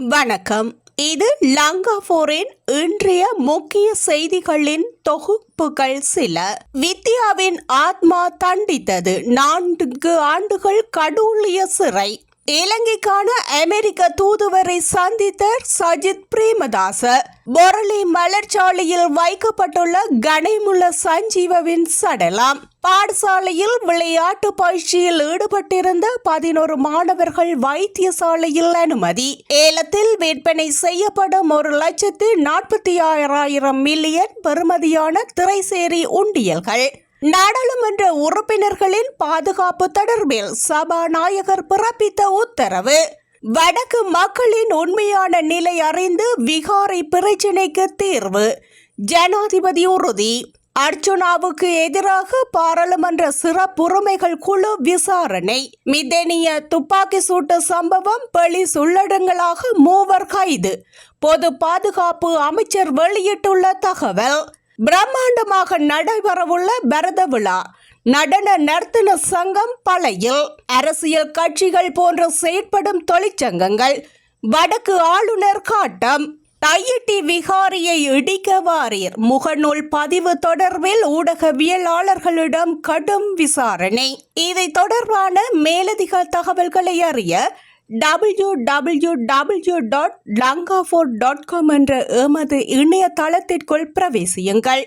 வணக்கம். இது லங்கா போரின் இன்றைய முக்கிய செய்திகளின் தொகுப்புகள் சில. வித்யாவின் ஆத்மா தண்டித்தது நான்கு ஆண்டுகள் கடூழிய சிறை. இலங்கைக்கான அமெரிக்க தூதுவரை சந்தித்த சஜித் பிரேமதாச பொரளி மலர்ச்சாலையில் வைக்கப்பட்டுள்ள கனைமுள்ள சஞ்சீவவின் சடலம். பாடசாலையில் விளையாட்டு பயிற்சியில் ஈடுபட்டிருந்த பதினோரு மாணவர்கள் வைத்தியசாலையில் அனுமதி. ஏலத்தில் விற்பனை செய்யப்படும் ஒரு லட்சத்து நாற்பத்தி ஆறாயிரம் மில்லியன் பெறுமதியான திரைசேரி உண்டியல்கள். நாடாளுமன்ற உறுப்பினர்களின் பாதுகாப்பு தொடர்பில் சபாநாயகர் பிறப்பித்த உத்தரவு. வடக்கு மக்களின் உண்மையான நிலை அறிந்து விகாரை பிரச்சினைக்கு தீர்வு. ஜனாதிபதி உறுதி. அர்ச்சுனாவுக்கு எதிராக பாராளுமன்ற சிறப்புரிமைகள் குழு விசாரணை. மிதேனிய துப்பாக்கி சூட்டு சம்பவம் பழி சுள்ளடங்களாக மூவர் கைது. பொது பாதுகாப்பு அமைச்சர் வெளியிட்டுள்ள தகவல் பிரம்மாண்டமாக நடைபெறவுள்ள பரத விழா. நடன நர்த்தன சங்கம் பழையில். அரசியல் கட்சிகள் போன்ற செயற்படும் தொழிற்சங்கங்கள். வடக்கு ஆளுநர் காட்டம். தையிட்டி விகாரியை இடிக்க வாரீர். முகநூல் பதிவு தொடர்பில் ஊடகவியலாளர்களிடம் கடும் விசாரணை. இதை தொடர்பான மேலதிக தகவல்களை அறிய W W W dot Lankafour dot com என்ற எமது இணையதளத்திற்குள் பிரவேசியுங்கள்.